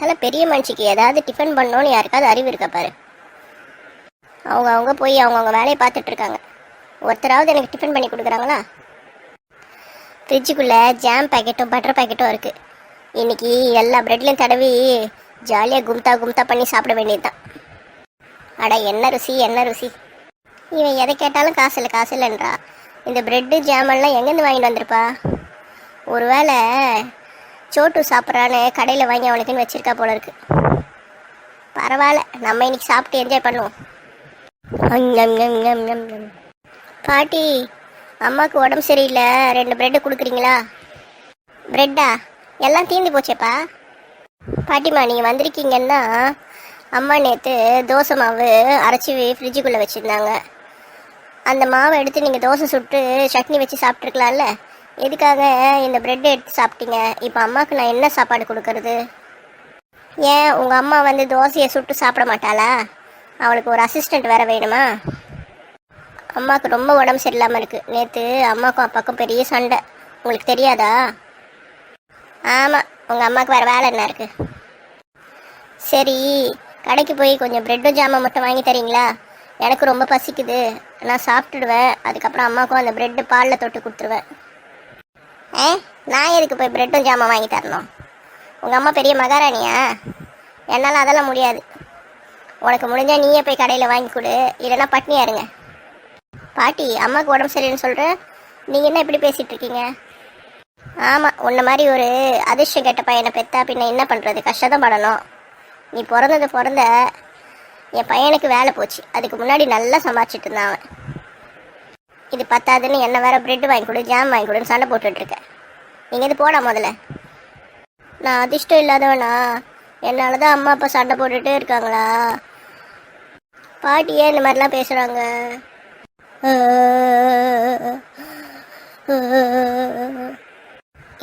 தலை பெரிய மனுஷிக்கு ஏதாவது டிஃபன் பண்ணணும்னு யாருக்காவது அறிவு இருக்கா பாரு. அவங்க அவங்க போய் அவங்கவுங்க வேலையை பார்த்துட்டு இருக்காங்க. ஒருத்தராவது எனக்கு டிஃபன் பண்ணி கொடுக்குறாங்களா? ஃப்ரிட்ஜுக்குள்ளே ஜாம் பாக்கெட்டும் பட்டர் பாக்கெட்டும் இருக்குது இன்னைக்கு எல்லா ப்ரெட்லையும் தடவி ஜாலியாக கும்தா கும்தா பண்ணி சாப்பிட வேண்டியதுதான். அட என்ன ருசி என்ன ருசி. இவன் எதை கேட்டாலும் காசு இல்லை காசு இல்லைன்றா. இந்த ப்ரெட்டு ஜாமெல்லாம் எங்கேருந்து வாங்கிட்டு வந்திருப்பா? ஒருவேளை சோட்டு சாப்பிட்றான்னு கடையில் வாங்கி அவனுக்குன்னு வச்சிருக்கா போல இருக்கு. பரவாயில்ல நம்ம இன்னைக்கு சாப்பிட்டு என்ஜாய் பண்ணுவோம். பாட்டி அம்மாவுக்கு உடம்பு சரியில்லை ரெண்டு பிரெட்டு கொடுக்குறீங்களா? பிரெட்டா எல்லாம் தீந்து போச்சேப்பா. பாட்டிம்மா நீங்கள் வந்திருக்கீங்கன்னா அம்மா நேற்று தோசை மாவு அரைச்சி ஃப்ரிட்ஜுக்குள்ளே வச்சுருந்தாங்க. அந்த மாவை எடுத்து நீங்கள் தோசை சுட்டு சட்னி வச்சு சாப்பிட்ருக்கலாம்ல எதுக்காக இந்த பிரெட் எடுத்து சாப்பிட்டீங்க? இப்போ அம்மாவுக்கு நான் என்ன சாப்பாடு கொடுக்கறது? ஏன் உங்கள் அம்மா வந்து தோசையை சுட்டு சாப்பிட மாட்டாளா? அவளுக்கு ஒரு அசிஸ்டண்ட் வேற வேணுமா? அம்மாவுக்கு ரொம்ப உடம்பு சரியில்லாமல் இருக்குது நேற்று அம்மாவுக்கும் அப்பாவுக்கும் பெரிய சண்டை. உங்களுக்கு தெரியாதா? ஆமாம் உங்கள் அம்மாவுக்கு வேறு வேலை என்ன இருக்குது சரி கடைக்கு போய் கொஞ்சம் ப்ரெட்டும் ஜாமான் மட்டும் வாங்கி தரீங்களா? எனக்கு ரொம்ப பசிக்குது. நான் சாப்பிட்டுடுவேன். அதுக்கப்புறம் அம்மாவுக்கும் அந்த ப்ரெட்டு பாலில் தொட்டு கொடுத்துருவேன். ஏ நான் எதுக்கு போய் பிரெட்டும் ஜாமான் வாங்கி தரணும்? உங்கள் அம்மா பெரிய மகாராணியா? என்னால் அதெல்லாம் முடியாது. உனக்கு முடிஞ்சால் நீயே போய் கடையில் வாங்கி கொடு. இல்லைன்னா பட்னியாக இருங்க. பாட்டி அம்மாவுக்கு உடம்பு சரியில்லைன்னு சொல்கிறேன் நீங்கள் என்ன இப்படி பேசிகிட்டு இருக்கீங்க? ஆமாம் உன்ன மாதிரி ஒரு அதிர்ஷ்டம் கெட்ட பையனை பெத்தா பின்ன என்ன பண்ணுறது கஷ்டம் படணும். நீ பிறந்தது பிறந்த என் பையனுக்கு வேலை போச்சு. அதுக்கு முன்னாடி நல்லா சமாளிச்சிட்டு இருந்தான் அவன். இது பத்தாதுன்னு என்ன வேற பிரெட் வாங்கி கொடு ஜாம் வாங்கி கொடுன்னு சண்டை போட்டுட்ருக்கேன் நீங்கள் இது போடா முதல்ல. நான் அதிர்ஷ்டம் இல்லாதவனா? என்னால் தான் அம்மா அப்பா சண்டை போட்டுகிட்டே இருக்காங்களா? பாட்டி ஏன் இந்த மாதிரிலாம் பேசுகிறாங்க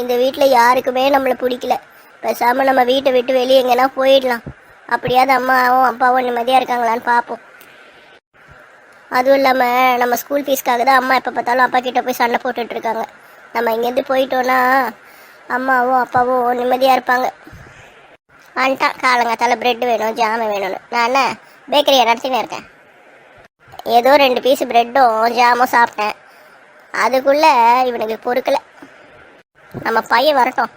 இந்த வீட்டில் யாருக்குமே நம்மளை பிடிக்கல. பேசாமல் நம்ம வீட்டை விட்டு வெளியே எங்கேனா போயிடலாம். அப்படியாவது அம்மாவும் அப்பாவும் நிம்மதியாக இருக்காங்களான்னு பார்ப்போம் அதுவும் இல்லாமல் நம்ம ஸ்கூல் ஃபீஸ்க்காக தான் அம்மா எப்போ பார்த்தாலும் அப்பா கிட்டே போய் சண்டை போட்டுட்டு இருக்காங்க. நம்ம இங்கேருந்து போயிட்டோன்னா அம்மாவும் அப்பாவும் நிம்மதியாக இருப்பாங்க. வந்துட்டான் காலங்காத்தால ப்ரெட் வேணும் ஜாமு வேணும்னு. நான் என்ன பேக்கரியை நடத்தினே இருக்கேன். ஏதோ ரெண்டு பீஸ் பிரெட்டும் ஜாமும் சாப்பிட்டேன். அதுக்குள்ளே இவனுக்கு பொறுக்கலை. நம்ம பையன் வரட்டும்.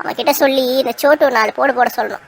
அவன்கிட்ட சொல்லி இந்த சோட்டு நாலு போடு போட சொல்லணும்.